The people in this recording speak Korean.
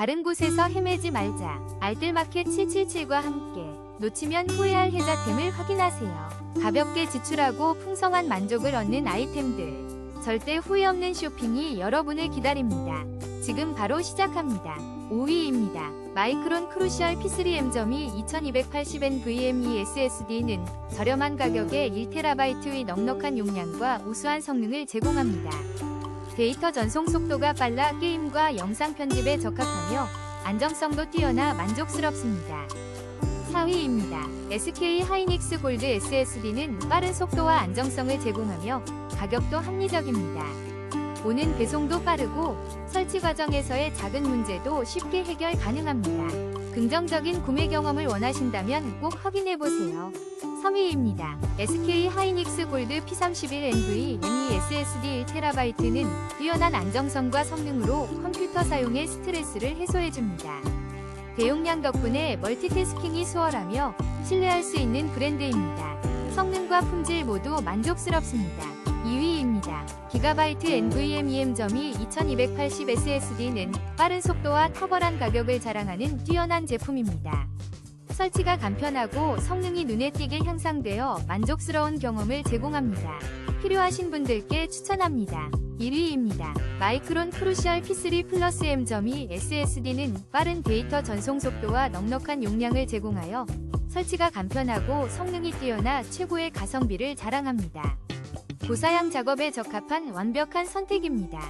다른 곳에서 헤매지 말자. 알뜰마켓 777과 함께 놓치면 후회할 혜자템을 확인하세요. 가볍게 지출하고 풍성한 만족을 얻는 아이템들. 절대 후회 없는 쇼핑이 여러분을 기다립니다. 지금 바로 시작합니다. 5위입니다. 마이크론 크루시얼 P3M점이 2280NVMe SSD는 저렴한 가격에 1TB의 넉넉한 용량과 우수한 성능을 제공합니다. 데이터 전송 속도가 빨라 게임과 영상 편집에 적합하며 안정성도 뛰어나 만족스럽습니다. 4위입니다. SK 하이닉스 골드 SSD는 빠른 속도와 안정성을 제공하며 가격도 합리적입니다. 오는 배송도 빠르고 설치 과정에서의 작은 문제도 쉽게 해결 가능합니다. 긍정적인 구매 경험을 원하신다면 꼭 확인해보세요. 3위입니다. SK 하이닉스 골드 P31NV ME SSD 1TB는 뛰어난 안정성과 성능으로 컴퓨터 사용의 스트레스를 해소해줍니다. 대용량 덕분에 멀티태스킹이 수월하며 신뢰할 수 있는 브랜드입니다. 성능과 품질 모두 만족스럽습니다. 2위입니다. 기가바이트 NVMeM점이 2280 SSD는 빠른 속도와 탁월한 가격을 자랑하는 뛰어난 제품입니다. 설치가 간편하고 성능이 눈에 띄게 향상되어 만족스러운 경험을 제공합니다. 필요하신 분들께 추천합니다. 1위입니다. 마이크론 크루시얼 P3 플러스 M점이 SSD는 빠른 데이터 전송 속도와 넉넉한 용량을 제공하여 설치가 간편하고 성능이 뛰어나 최고의 가성비를 자랑합니다. 고사양 작업에 적합한 완벽한 선택입니다.